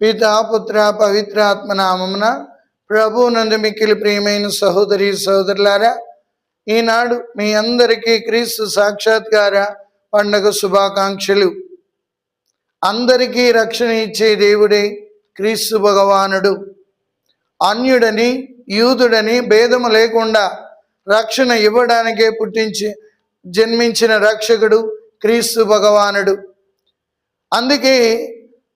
పితా పుత్ర పవిత్రాత్మ నామమున ప్రభు నందు మిక్కిలి ప్రియమైన సహోదరి సహోదరులారా ఈనాడు మీ అందరికీ క్రీస్తు సాక్షాత్కార పండగ శుభాకాంక్షలు. అందరికీ రక్షణ ఇచ్చే దేవుడే క్రీస్తు భగవానుడు. అన్యుడని యూదుడని భేదము లేకుండా రక్షణ ఇవ్వడానికే పుట్టించి జన్మించిన రక్షకుడు క్రీస్తు భగవానుడు. అందుకే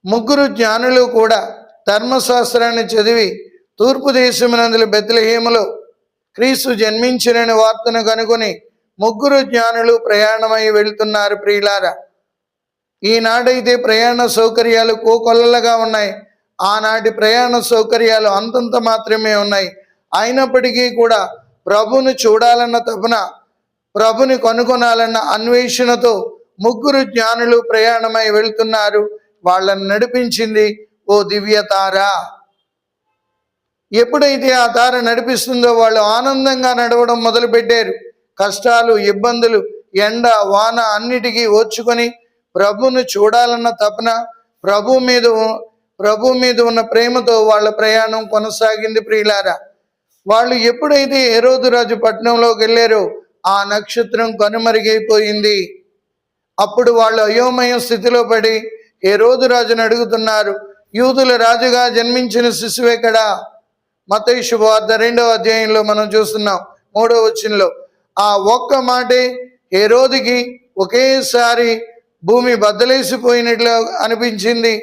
ముగ్గురు జ్ఞానులు కూడా ధర్మశాస్త్రాన్ని చదివి తూర్పు దేశమునందుల బెత్లహేములో క్రీస్తు జన్మించినని వార్తను కనుగొని ముగ్గురు జ్ఞానులు ప్రయాణమై వెళ్తున్నారు ప్రియులారా. ఈనాడైతే ప్రయాణ సౌకర్యాలు కోకొల్లలుగా ఉన్నాయి. ఆనాటి ప్రయాణ సౌకర్యాలు అంతంత మాత్రమే ఉన్నాయి. అయినప్పటికీ కూడా ప్రభుని చూడాలన్న తపన ప్రభుని కనుగొనాలన్న అన్వేషణతో ముగ్గురు జ్ఞానులు ప్రయాణమై వెళ్తున్నారు. వాళ్ళని నడిపించింది ఓ దివ్య తార. ఎప్పుడైతే ఆ తార నడిపిస్తుందో వాళ్ళు ఆనందంగా నడవడం మొదలుపెట్టారు. కష్టాలు ఇబ్బందులు ఎండ వాన అన్నిటికీ ఓర్చుకొని ప్రభుని చూడాలన్న తపన ప్రభు మీద ప్రభు మీద ఉన్న ప్రేమతో వాళ్ళ ప్రయాణం కొనసాగింది ప్రియులారా. వాళ్ళు ఎప్పుడైతే ఏరోజురాజు పట్టణంలోకి వెళ్ళారో ఆ నక్షత్రం కనుమరుగైపోయింది. అప్పుడు వాళ్ళు అయోమయ స్థితిలో పడి ఏ రోజు రాజును అడుగుతున్నారు? యూదుల రాజుగా జన్మించిన శిశువు ఎక్కడా మతయి శుభవార్త రెండవ అధ్యాయంలో మనం చూస్తున్నాం మూడవ వచ్చినలో ఆ ఒక్క మాటే ఏ రోజుకి ఒకేసారి భూమి బద్దలేసిపోయినట్లు అనిపించింది.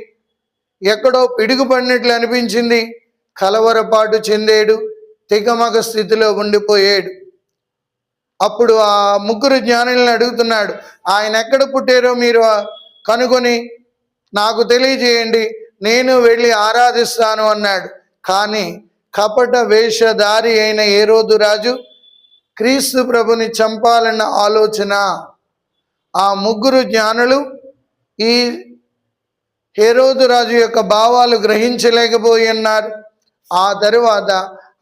ఎక్కడో పిడుగుపడినట్లు అనిపించింది. కలవరపాటు చెందేడు తికమక స్థితిలో ఉండిపోయాడు. అప్పుడు ఆ ముగ్గురు జ్ఞానులను అడుగుతున్నాడు ఆయన ఎక్కడ పుట్టారో మీరు కనుగొని నాకు తెలియజేయండి నేను వెళ్ళి ఆరాధిస్తాను అన్నాడు. కానీ కపట వేషధారి అయిన ఏ రోజు రాజు క్రీస్తు ప్రభుని చంపాలన్న ఆలోచన. ఆ ముగ్గురు జ్ఞానులు ఈ హేరోదు రాజు యొక్క భావాలు గ్రహించలేకపోయి ఉన్నారు ఆ తరువాత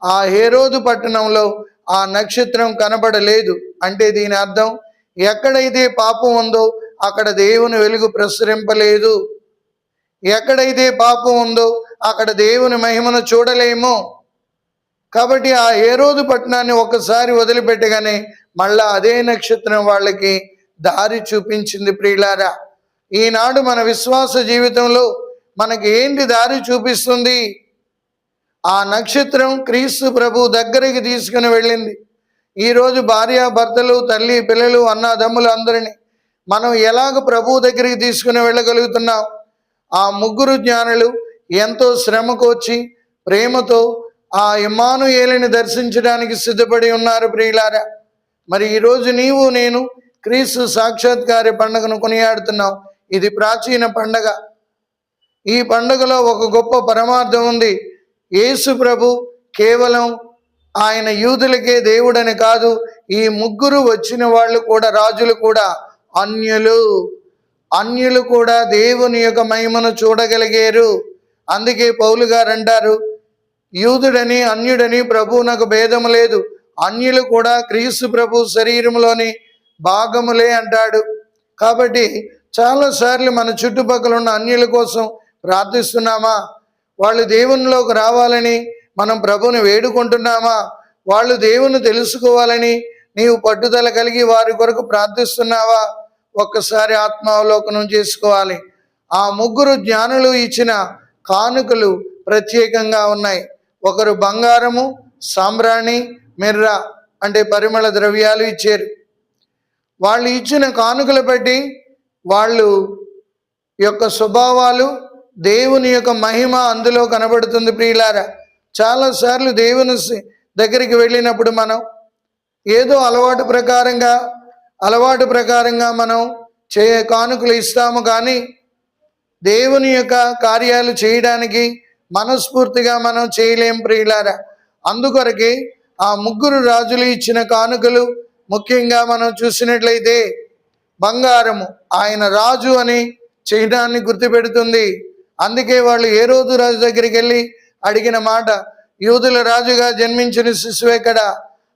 ఆ హేరోదు పట్టణంలో ఆ నక్షత్రం కనబడలేదు అంటే దీని అర్థం ఎక్కడైతే పాపం ఉందో అక్కడ దేవుని వెలుగు ప్రసరింపలేదు. ఎక్కడైతే పాపం ఉందో అక్కడ దేవుని మహిమను చూడలేము. కాబట్టి ఆ ఏరోజు పట్టణాన్ని ఒక్కసారి వదిలిపెట్టగానే మళ్ళా అదే నక్షత్రం వాళ్ళకి దారి చూపించింది ప్రియులారా. ఈనాడు మన విశ్వాస జీవితంలో మనకి ఏంటి దారి చూపిస్తుంది? ఆ నక్షత్రం క్రీస్తు ప్రభు దగ్గరికి తీసుకుని వెళ్ళింది. ఈరోజు భార్య భర్తలు తల్లి పిల్లలు అన్నదమ్ములు అందరినీ మనం ఎలాగ ప్రభు దగ్గరికి తీసుకుని వెళ్ళగలుగుతున్నాం? ఆ ముగ్గురు జ్ఞానులు ఎంతో శ్రమకు వచ్చి ప్రేమతో ఆ ఇమానుయేలిని దర్శించడానికి సిద్ధపడి ఉన్నారు ప్రియులారా. మరి ఈరోజు నీవు నేను క్రీస్తు సాక్షాత్కార పండుగను కొనియాడుతున్నావు. ఇది ప్రాచీన పండగ. ఈ పండుగలో ఒక గొప్ప పరమార్థం ఉంది. యేసు ప్రభు కేవలం ఆయన యూదులకే దేవుడని కాదు ఈ ముగ్గురు వచ్చిన వాళ్ళు కూడా రాజులు కూడా అన్యులు. అన్యులు కూడా దేవుని యొక్క మహిమను చూడగలిగారు. అందుకే పౌలు గారు అంటారు యూదుడని అన్యుడని ప్రభు నాకు భేదము లేదు. అన్యులు కూడా క్రీస్తు ప్రభు శరీరంలోని భాగములే అంటాడు. కాబట్టి చాలాసార్లు మన చుట్టుపక్కల ఉన్న అన్యుల కోసం ప్రార్థిస్తున్నామా? వాళ్ళు దేవునిలోకి రావాలని మనం ప్రభుని వేడుకుంటున్నామా? వాళ్ళు దేవుని తెలుసుకోవాలని నీవు పట్టుదల కలిగి వారి కొరకు ప్రార్థిస్తున్నావా? ఒక్కసారి ఆత్మావలోకనం చేసుకోవాలి. ఆ ముగ్గురు జ్ఞానులు ఇచ్చిన కానుకలు ప్రత్యేకంగా ఉన్నాయి. ఒకరు బంగారము సాంబ్రాణి మిర్ర అంటే పరిమళ ద్రవ్యాలు ఇచ్చారు. వాళ్ళు ఇచ్చిన కానుకలు బట్టి వాళ్ళు యొక్క స్వభావాలు దేవుని యొక్క మహిమ అందులో కనబడుతుంది ప్రియులారా. చాలాసార్లు దేవుని దగ్గరికి వెళ్ళినప్పుడు మనం ఏదో అలవాటు ప్రకారంగా అలవాటు ప్రకారంగా మనం చే కానుకలు ఇస్తాము కానీ దేవుని యొక్క కార్యాలు చేయడానికి మనస్ఫూర్తిగా మనం చేయలేం ప్రియులారా. అందుకొరకే ఆ ముగ్గురు రాజులు ఇచ్చిన కానుకలు ముఖ్యంగా మనం చూసినట్లయితే బంగారము ఆయన రాజు అని చేయడాన్ని గుర్తుపెడుతుంది. అందుకే వాళ్ళు ఏ రోజు రాజు దగ్గరికి వెళ్ళి అడిగిన మాట యూదుల రాజుగా జన్మించిన శిశువు ఎక్కడ?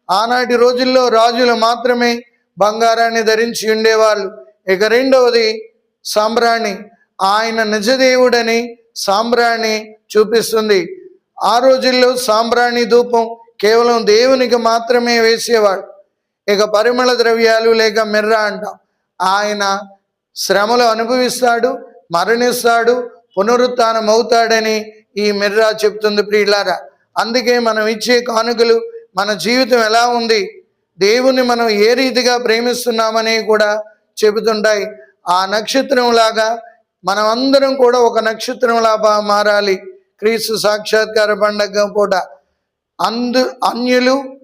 ఆనాటి రోజుల్లో రాజులు మాత్రమే బంగారాన్ని ధరించి ఉండేవాళ్ళు. ఇక రెండవది సాంబ్రాణి. ఆయన నిజదేవుడని సాంబ్రాణి చూపిస్తుంది. ఆ రోజుల్లో సాంబ్రాణి ధూపం కేవలం దేవునికి మాత్రమే వేసేవాడు. ఇక పరిమళ ద్రవ్యాలు లేక మిర్ర అంటాం. ఆయన శ్రమలు అనుభవిస్తాడు మరణిస్తాడు పునరుత్నం అవుతాడని ఈ మిర్రా చెప్తుంది ప్రియులారా. అందుకే మనం ఇచ్చే కానుకలు మన జీవితం ఎలా ఉంది? దేవుని మనం ఏ రీతిగా ప్రేమిస్తున్నామని కూడా చెబుతుంటాయి. ఆ నక్షత్రంలాగా మనమందరం మనం అందరం కూడా ఒక నక్షత్రంలాగా మారాలి. క్రీస్తు సాక్షాత్కార పండగ పూట అందు అన్యులు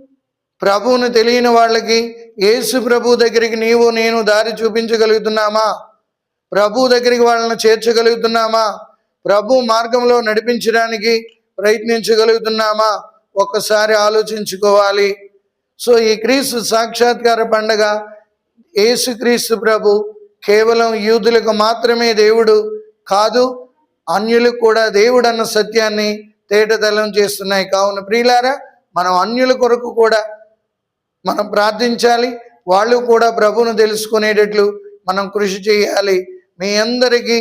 ప్రభువును తెలియని వాళ్ళకి యేసు ప్రభు దగ్గరికి నీవు నేను దారి చూపించగలుగుతున్నామా? ప్రభు దగ్గరికి వాళ్ళని చేర్చగలుగుతున్నామా? ప్రభు మార్గంలో నడిపించడానికి ప్రయత్నించగలుగుతున్నామా? ఒక్కసారి ఆలోచించుకోవాలి. సో ఈ క్రీస్తు సాక్షాత్కార పండగ యేసుక్రీస్తు ప్రభు కేవలం యూదులకు మాత్రమే దేవుడు కాదు అన్యులకు కూడా దేవుడు అన్న సత్యాన్ని తేటతలం చేస్తున్నాయి. కావున ప్రియులారా మనం అన్యుల కొరకు కూడా మనం ప్రార్థించాలి వాళ్ళు కూడా ప్రభును తెలుసుకునేటట్లు మనం కృషి చేయాలి. మీ అందరికీ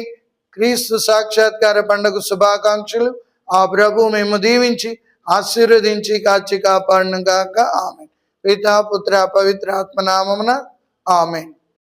క్రీస్తు సాక్షాత్కార పండుగ శుభాకాంక్షలు. ఆ ప్రభు మేము దీవించి ఆశీర్వదించి కాచి కాపాడును గాక. ఆమె పితా పుత్ర పవిత్ర ఆత్మ నామమున ఆమె